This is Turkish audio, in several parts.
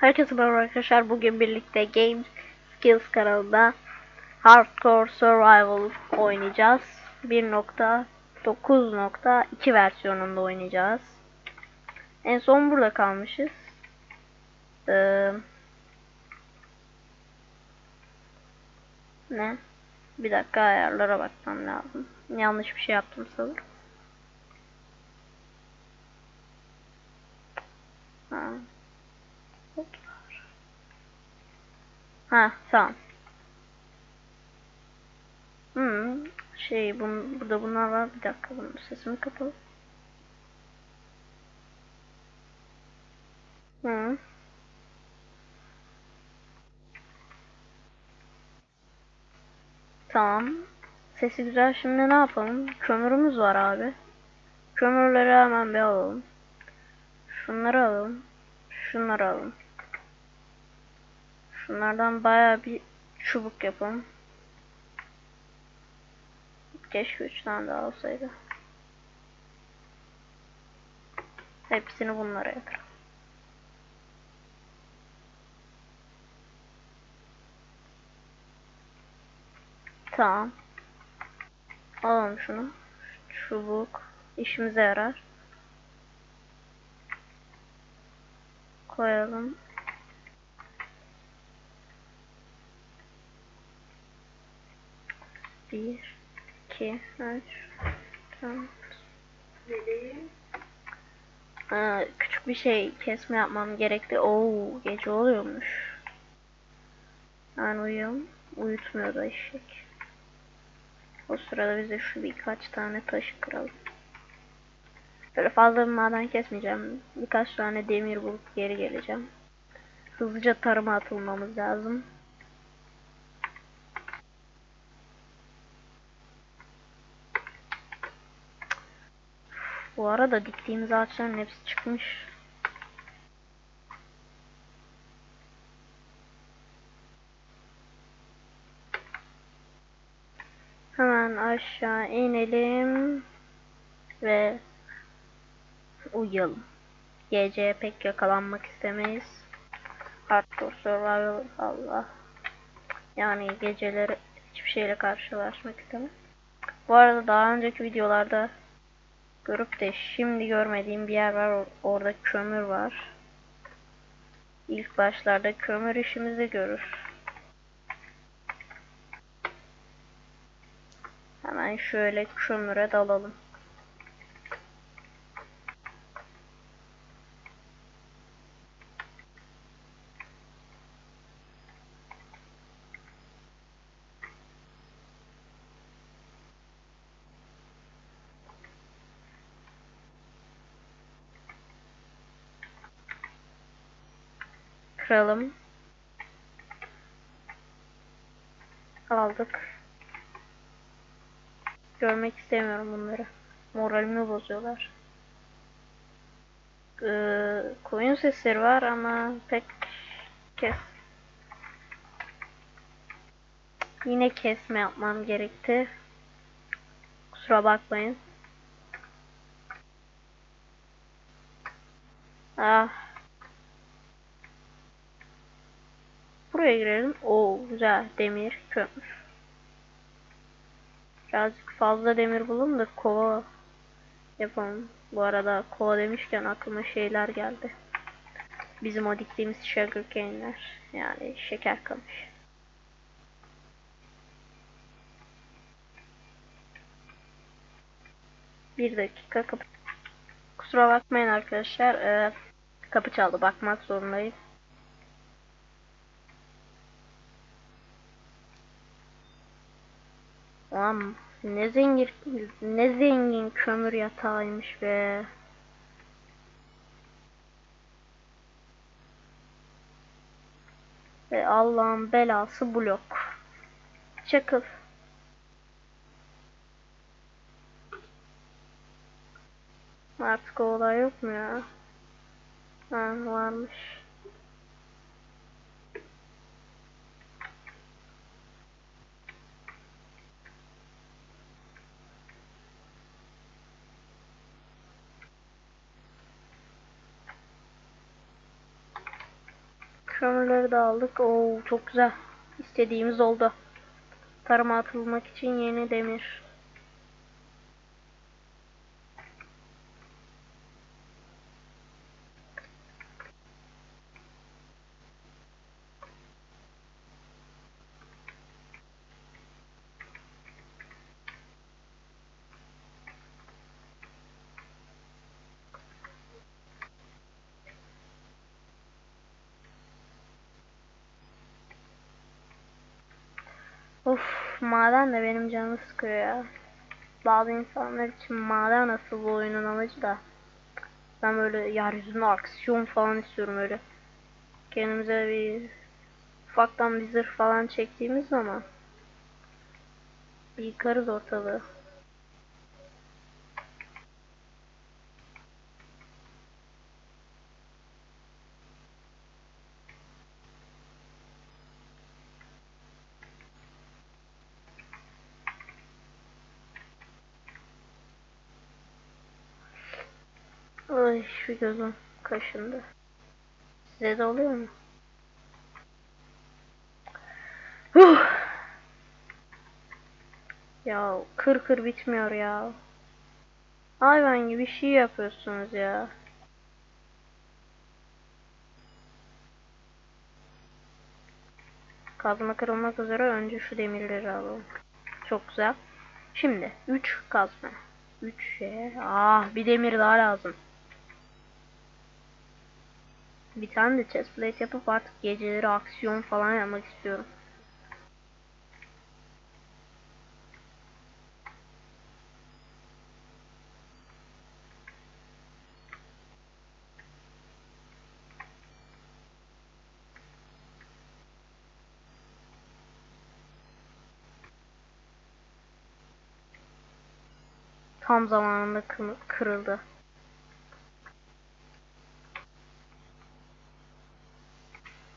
Herkese merhaba arkadaşlar. Bugün birlikte Game Skills kanalında Hardcore Survival oynayacağız. 1.9.2 versiyonunda oynayacağız. En son burada kalmışız. Ee, ne? Bir dakika ayarlara bakmam lazım. Yanlış bir şey yaptım sanırım. Ha. Ha tamam. Hmm, şey bun, burada bunlar var. Bir dakika bunun sesimi kapalı. Hı. Tamam. Sesi güzel. Şimdi ne yapalım? Kömürümüz var abi. Kömürleri hemen bir alalım. Şunları alalım. Şunları alalım. Şunlardan baya bir çubuk yapalım. Keşke 3 tane daha olsaydı. Hepsini bunlara yatıralım. Tamam. Alalım şunu. Çubuk işimize yarar. Koyalım. Bir, iki, üç, dört. Aa, küçük bir şey kesme yapmam gerekti. Oo, gece oluyormuş. Ben uyuyorum. Uyutmuyor da eşek. O sırada bize şu birkaç tane taşı kıralım. Böyle fazla bir maden kesmeyeceğim. Birkaç tane demir bulup geri geleceğim. Hızlıca tarıma atılmamız lazım. Bu arada diktiğimiz ağaçların hepsi çıkmış. Hemen aşağı inelim ve uyuyalım. Gece pek yakalanmak istemeyiz. Hardcore survival Allah. Yani geceleri hiçbir şeyle karşılaşmak istemem. Bu arada daha önceki videolarda görüp de şimdi görmediğim bir yer var. Orada kömür var. İlk başlarda kömür işimizi görür. Hemen şöyle kömüre dalalım. Kıralım. Aldık. Görmek istemiyorum bunları. Moralimi bozuyorlar. Ee, koyun sesleri var ama pek kes. Yine kesme yapmam gerekti. Kusura bakmayın. Ah. Buraya girelim. Oo güzel demir kömür. Birazcık fazla demir bulun da kova yapalım. Bu arada kova demişken aklıma şeyler geldi. Bizim o diktiğimiz sugar cane'ler. Yani şeker kamış. Bir dakika kapı. Kusura bakmayın arkadaşlar. Ee, kapı çaldı. Bakmak zorundayım. Ulan ne zengin ne zengin kömür yatağıymış be. Ve Allah'ın belası blok. Çakıl. Artık o olay yok mu ya? Ha varmış. Kömürleri de aldık. Oo çok güzel. İstediğimiz oldu. Tarıma atılmak için yeni demir. Of maden de benim canımı sıkıyor ya. Bazı insanlar için maden nasıl bu oyunun amacı da. Ben böyle yeryüzünde aksiyon falan istiyorum öyle. Kendimize bir ufaktan bir zırh falan çektiğimiz zaman yıkarız ortalığı. Ay şu gözüm kaşındı. Size de oluyor mu? Huh. Ya kır kır bitmiyor ya. Hayvan gibi şey yapıyorsunuz ya. Kazma kırılmak üzere önce şu demirleri alalım. Çok güzel. Şimdi 3 kazma. 3 şey. Ah bir demir daha lazım. Bir tane de chestplate yapıp artık geceleri aksiyon falan yapmak istiyorum. Tam zamanında kı- kırıldı.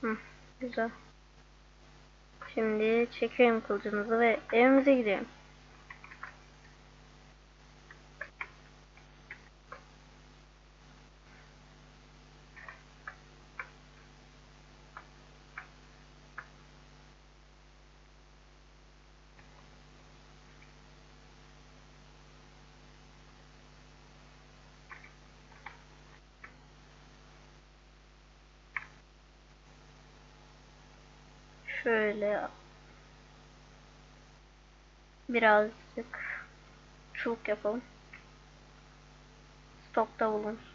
Hı, güzel. Şimdi çekelim kılıcımızı ve evimize gidelim. Şöyle birazcık çubuk yapalım. Stokta bulunsun.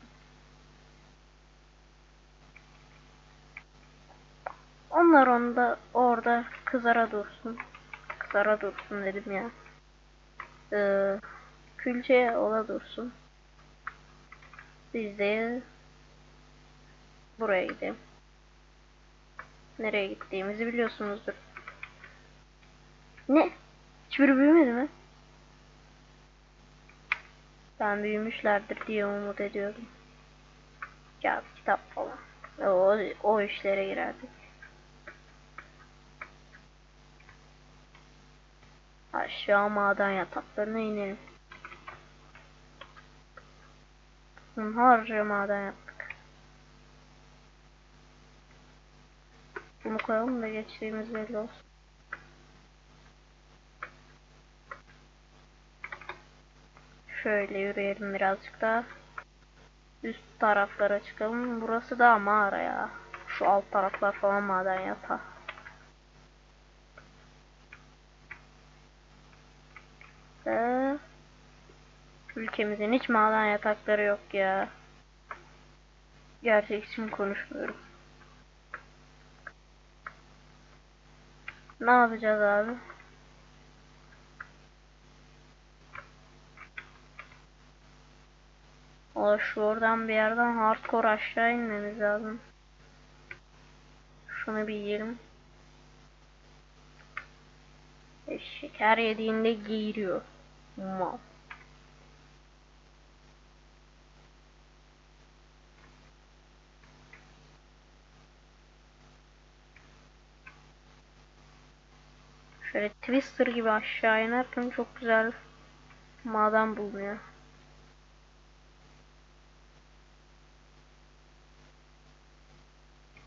Onlar onda orada kızara dursun. Kızara dursun dedim ya. Ee, külçeye ola dursun. Biz de buraya gidelim. Nereye gittiğimizi biliyorsunuzdur. Ne? Hiçbiri büyümedi mi? Ben büyümüşlerdir diye umut ediyordum. Ya kitap falan. O, o işlere girerdik. Aşağı maden yataklarına inelim. Harca maden yaptık. Bunu koyalım da geçtiğimiz belli olsun. Şöyle yürüyelim birazcık daha. Üst taraflara çıkalım. Burası da mağara ya. Şu alt taraflar falan maden yatağı. Ee, ülkemizin hiç maden yatakları yok ya. Gerçek için konuşmuyorum. Ne yapacağız abi? O şu oradan bir yerden hardcore aşağı inmemiz lazım. Şunu bir yiyelim. Eşek her yediğinde geğiriyor. Mal. Şöyle Twister gibi aşağı inerken çok güzel maden bulunuyor.